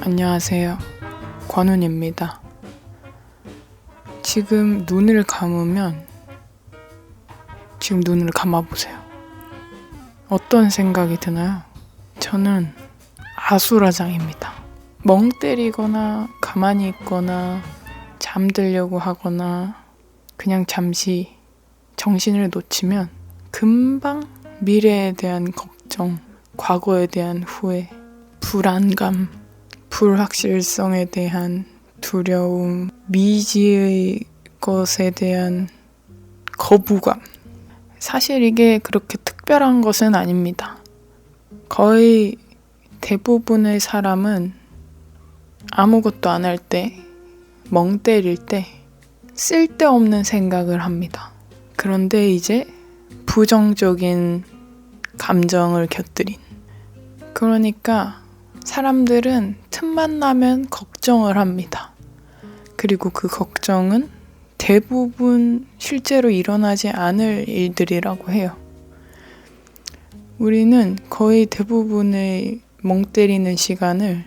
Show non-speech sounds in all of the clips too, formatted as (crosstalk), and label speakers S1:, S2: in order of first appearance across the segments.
S1: 안녕하세요. 권훈입니다. 지금 눈을 감으면 지금 눈을 감아보세요. 어떤 생각이 드나요? 저는 아수라장입니다. 멍 때리거나 가만히 있거나 잠들려고 하거나 그냥 잠시 정신을 놓치면 금방 미래에 대한 걱정, 과거에 대한 후회, 불안감, 불확실성에 대한 두려움, 미지의 것에 대한 거부감. 사실 이게 그렇게 특별한 것은 아닙니다. 거의 대부분의 사람은 아무것도 안 할 때, 멍 때릴 때, 쓸데없는 생각을 합니다. 그런데 이제 부정적인 감정을 곁들인. 그러니까 사람들은 틈만 나면 걱정을 합니다. 그리고 그 걱정은 대부분 실제로 일어나지 않을 일들이라고 해요. 우리는 거의 대부분의 멍 때리는 시간을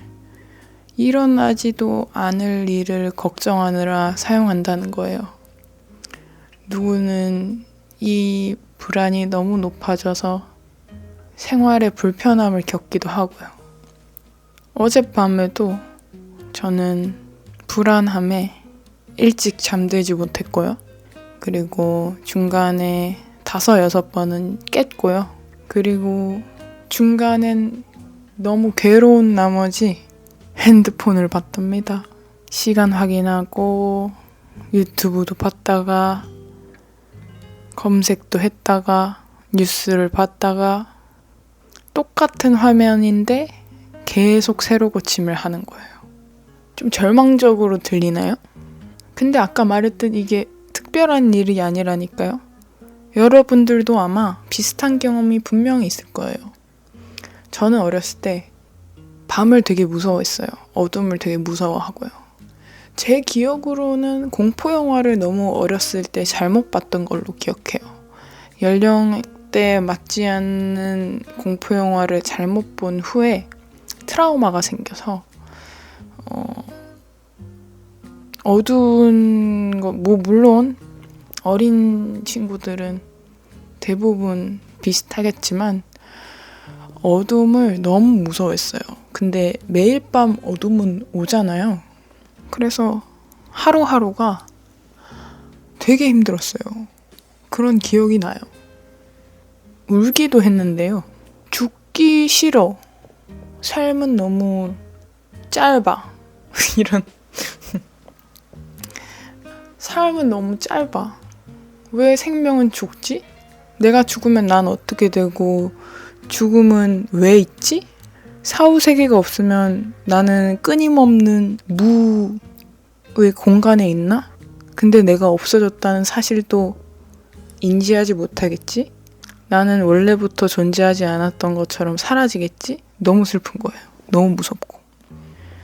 S1: 일어나지도 않을 일을 걱정하느라 사용한다는 거예요. 누구는 이 불안이 너무 높아져서 생활에 불편함을 겪기도 하고요. 어젯밤에도 저는 불안함에 일찍 잠들지 못했고요. 그리고 중간에 다섯 여섯 번은 깼고요. 그리고 중간엔 너무 괴로운 나머지 핸드폰을 봤답니다. 시간 확인하고 유튜브도 봤다가 검색도 했다가 뉴스를 봤다가 똑같은 화면인데 계속 새로 고침을 하는 거예요. 좀 절망적으로 들리나요? 근데 아까 말했듯 이게 특별한 일이 아니라니까요. 여러분들도 아마 비슷한 경험이 분명히 있을 거예요. 저는 어렸을 때 밤을 되게 무서워했어요. 어둠을 되게 무서워하고요. 제 기억으로는 공포 영화를 너무 어렸을 때 잘못 봤던 걸로 기억해요. 연령 대 맞지 않는 공포 영화를 잘못 본 후에 트라우마가 생겨서 어, 어두운 거, 뭐 물론 어린 친구들은 대부분 비슷하겠지만 어둠을 너무 무서워했어요. 근데 매일 밤 어둠은 오잖아요. 그래서 하루하루가 되게 힘들었어요. 그런 기억이 나요. 울기도 했는데요. 죽기 싫어. 삶은 너무 짧아. (laughs) 이런. 삶은 너무 짧아. 왜 생명은 죽지? 내가 죽으면 난 어떻게 되고, 죽음은 왜 있지? 사후 세계가 없으면 나는 끊임없는 무의 공간에 있나? 근데 내가 없어졌다는 사실도 인지하지 못하겠지? 나는 원래부터 존재하지 않았던 것처럼 사라지겠지? 너무 슬픈 거예요. 너무 무섭고.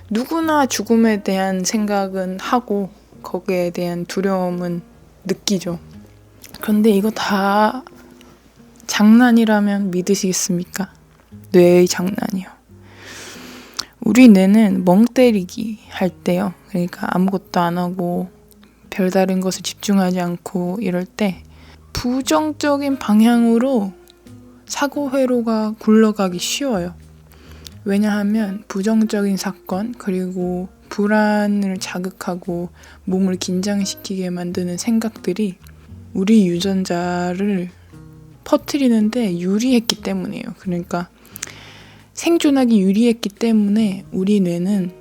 S1: 누구나 죽음에 대한 생각은 하고 거기에 대한 두려움은 느끼죠. 그런데 이거 다 장난이라면 믿으시겠습니까? 뇌의 장난이요. 우리 뇌는 멍 때리기 할 때요. 그러니까 아무것도 안 하고 별다른 것을 집중하지 않고 이럴 때 부정적인 방향으로 사고 회로가 굴러가기 쉬워요. 왜냐하면 부정적인 사건 그리고 불안을 자극하고 몸을 긴장시키게 만드는 생각들이 우리 유전자를 퍼뜨리는데 유리했기 때문이에요. 그러니까 생존하기 유리했기 때문에 우리 뇌는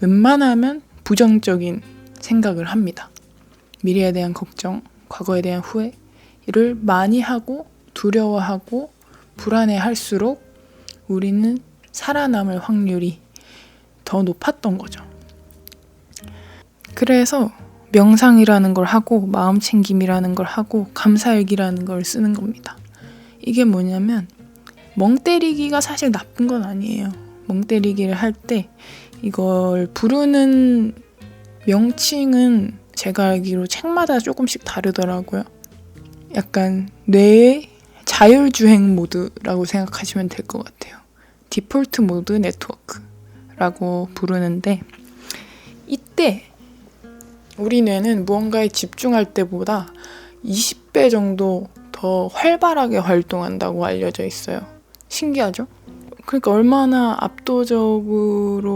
S1: 웬만하면 부정적인 생각을 합니다. 미래에 대한 걱정, 과거에 대한 후회 를 많이 하고 두려워하고 불안해 할수록 우리는 살아남을 확률이 더 높았던 거죠. 그래서 명상이라는 걸 하고 마음 챙김이라는 걸 하고 감사일기라는 걸 쓰는 겁니다. 이게 뭐냐면 멍 때리기가 사실 나쁜 건 아니에요. 멍 때리기를 할 때 이걸 부르는 명칭은 제가 알기로 책마다 조금씩 다르더라고요. 약간 뇌의 자율주행 모드라고 생각하시면 될 것 같아요. 디폴트 모드 네트워크라고 부르는데 이때 우리 뇌는 무언가에 집중할 때보다 20배 정도 더 활발하게 활동한다고 알려져 있어요. 신기하죠? 그러니까 얼마나 압도적으로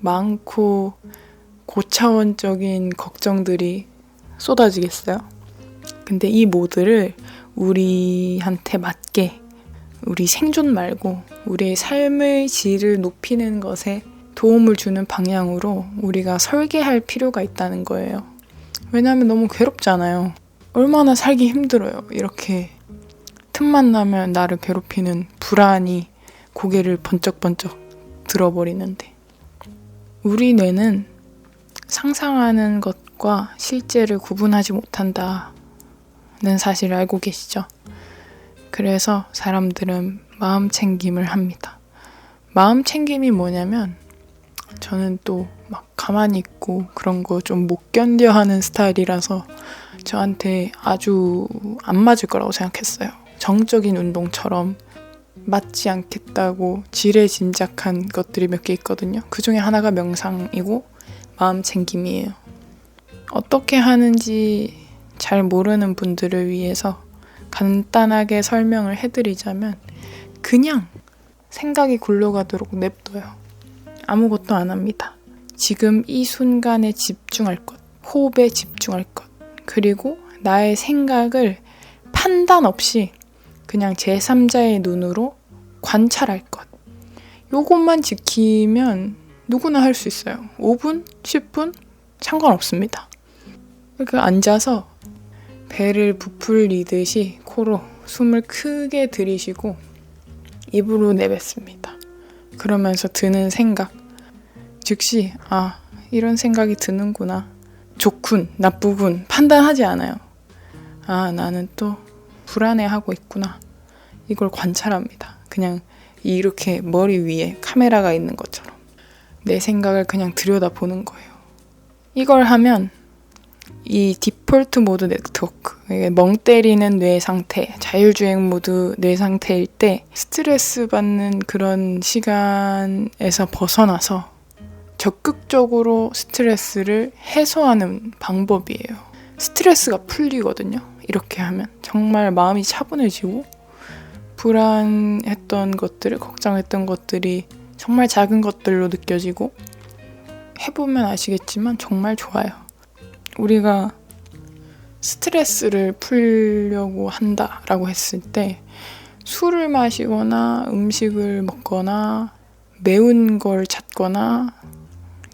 S1: 많고 고차원적인 걱정들이 쏟아지겠어요? 근데 이 모드를 우리한테 맞게 우리 생존 말고 우리의 삶의 질을 높이는 것에 도움을 주는 방향으로 우리가 설계할 필요가 있다는 거예요. 왜냐하면 너무 괴롭잖아요. 얼마나 살기 힘들어요. 이렇게 틈만 나면 나를 괴롭히는 불안이 고개를 번쩍번쩍 들어버리는데. 우리 뇌는 상상하는 것과 실제를 구분하지 못한다 는 사실을 알고 계시죠? 그래서 사람들은 마음 챙김을 합니다. 마음 챙김이 뭐냐면 저는 또 막 가만히 있고 그런 거 좀 못 견뎌 하는 스타일이라서 저한테 아주 안 맞을 거라고 생각했어요. 정적인 운동처럼 맞지 않겠다고 지레 짐작한 것들이 몇 개 있거든요. 그 중에 하나가 명상이고 마음 챙김이에요. 어떻게 하는지 잘 모르는 분들을 위해서 간단하게 설명을 해드리자면 그냥 생각이 굴러가도록 냅둬요. 아무것도 안 합니다. 지금 이 순간에 집중할 것, 호흡에 집중할 것, 그리고 나의 생각을 판단 없이 그냥 제3자의 눈으로 관찰할 것. 요것만 지키면 누구나 할 수 있어요. 5분, 10분 상관없습니다. 이렇게 앉아서 배를 부풀리듯이 코로 숨을 크게 들이쉬고 입으로 내뱉습니다. 그러면서 드는 생각, 즉시 아 이런 생각이 드는구나. 좋군 나쁘군. 판단하지 않아요. 아 나는 또 불안해하고 있구나. 이걸 관찰합니다. 그냥 이렇게 머리 위에 카메라가 있는 것처럼 내 생각을 그냥 들여다보는 거예요. 이걸 하면 이 디폴트 모드 네트워크 멍 때리는 뇌 상태 자율주행 모드 뇌 상태일 때 스트레스 받는 그런 시간에서 벗어나서 적극적으로 스트레스를 해소하는 방법이에요. 스트레스가 풀리거든요. 이렇게 하면 정말 마음이 차분해지고 불안했던 것들을 걱정했던 것들이 정말 작은 것들로 느껴지고 해보면 아시겠지만 정말 좋아요. 우리가 스트레스를 풀려고 한다라고 했을 때 술을 마시거나 음식을 먹거나 매운 걸 찾거나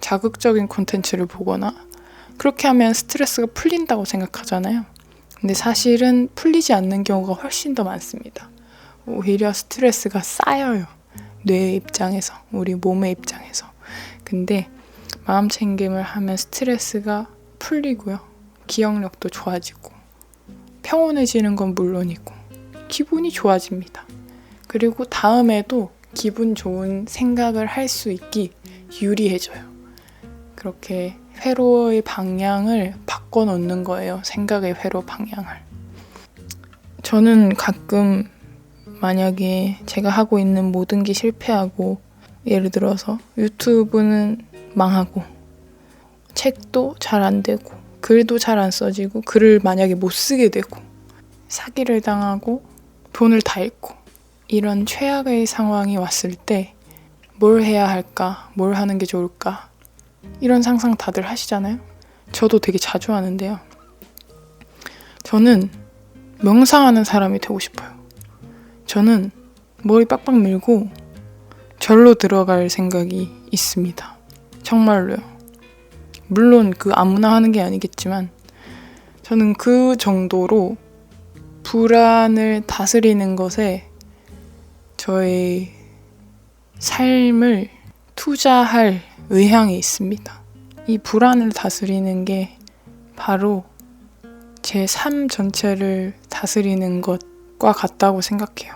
S1: 자극적인 콘텐츠를 보거나 그렇게 하면 스트레스가 풀린다고 생각하잖아요. 근데 사실은 풀리지 않는 경우가 훨씬 더 많습니다. 오히려 스트레스가 쌓여요. 뇌의 입장에서, 우리 몸의 입장에서. 근데 마음 챙김을 하면 스트레스가 풀리고요. 기억력도 좋아지고, 평온해지는 건 물론이고, 기분이 좋아집니다. 그리고 다음에도 기분 좋은 생각을 할 수 있기 유리해져요. 그렇게 회로의 방향을 바꿔 놓는 거예요. 생각의 회로 방향을. 저는 가끔 만약에 제가 하고 있는 모든 게 실패하고 예를 들어서 유튜브는 망하고 책도 잘 안 되고 글도 잘 안 써지고 글을 만약에 못 쓰게 되고 사기를 당하고 돈을 다 잃고 이런 최악의 상황이 왔을 때 뭘 해야 할까? 뭘 하는 게 좋을까? 이런 상상 다들 하시잖아요? 저도 되게 자주 하는데요. 저는 명상하는 사람이 되고 싶어요. 저는 머리 빡빡 밀고 절로 들어갈 생각이 있습니다. 정말로요. 물론 그 아무나 하는 게 아니겠지만 저는 그 정도로 불안을 다스리는 것에 저의 삶을 투자할 의향이 있습니다. 이 불안을 다스리는 게 바로 제 삶 전체를 다스리는 것과 같다고 생각해요.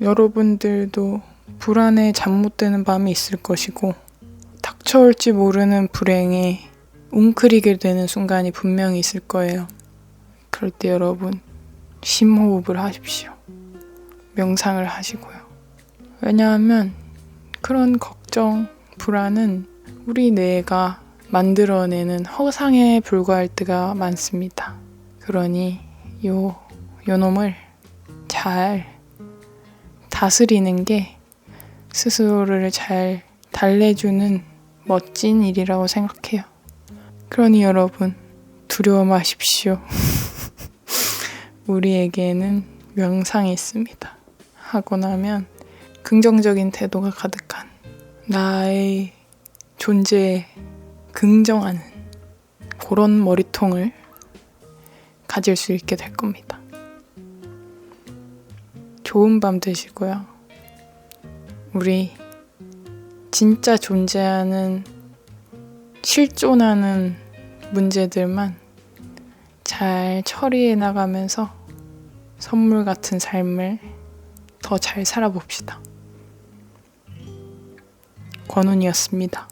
S1: 여러분들도 불안에 잠 못 드는 밤이 있을 것이고, 닥쳐올지 모르는 불행에 웅크리게 되는 순간이 분명히 있을 거예요. 그럴 때 여러분, 심호흡을 하십시오. 명상을 하시고요. 왜냐하면 그런 걱정, 불안은 우리 뇌가 만들어내는 허상에 불과할 때가 많습니다. 그러니 요, 요 놈을 잘 다스리는 게 스스로를 잘 달래주는 멋진 일이라고 생각해요. 그러니 여러분, 두려워 마십시오. (laughs) 우리에게는 명상이 있습니다. 하고 나면 긍정적인 태도가 가득한 나의 존재에 긍정하는 그런 머리통을 가질 수 있게 될 겁니다. 좋은 밤 되시고요. 우리 진짜 존재하는 실존하는 문제들만 잘 처리해 나가면서 선물 같은 삶을 더 잘 살아봅시다. 권훈이었습니다.